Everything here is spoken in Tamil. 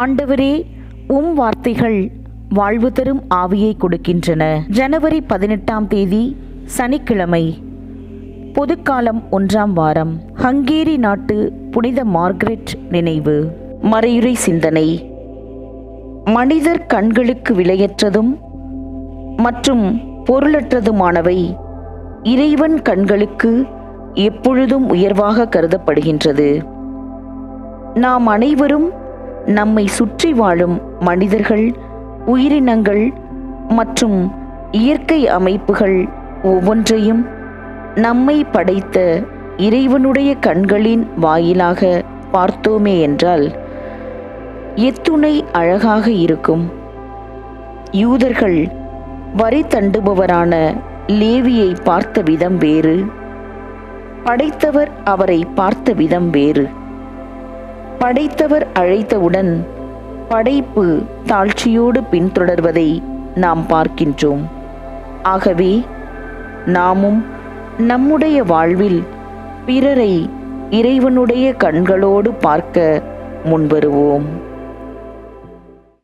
ஆண்டவரே உம் வார்த்தைகள் வாழ்வு தரும் ஆவியை கொடுக்கின்றன. ஜனவரி பதினெட்டாம் தேதி சனிக்கிழமை பொதுக்காலம் ஒன்றாம் வாரம் ஹங்கேரி நாட்டு புனித மார்கரெட் நினைவு. மறையுறை சிந்தனை. மனிதர் கண்களுக்கு விலையற்றதும் மற்றும் பொருளற்றதுமானவை இறைவன் கண்களுக்கு எப்பொழுதும் உயர்வாக கருதப்படுகின்றது. நாம் அனைவரும் நம்மை சுற்றி வாழும் மனிதர்கள் உயிரினங்கள் மற்றும் இயற்கை அமைப்புகள் ஒவ்வொன்றையும் நம்மை படைத்த இறைவனுடைய கண்களின் வாயிலாக பார்த்தோமே என்றால் எத்துணை அழகாக இருக்கும். யூதர்கள் வரி தண்டுபவரான லேவியை பார்த்த விதம் வேறு படைத்தவர் அவரை பார்த்த விதம் வேறு. படைத்தவர் அழைத்தவுடன் படைப்பு தாழ்ச்சியோடு பின்தொடர்வதை நாம் பார்க்கின்றோம். ஆகவே நாமும் நம்முடைய வாழ்வில் பிறரை இறைவனுடைய கண்களோடு பார்க்க முன்வருவோம்.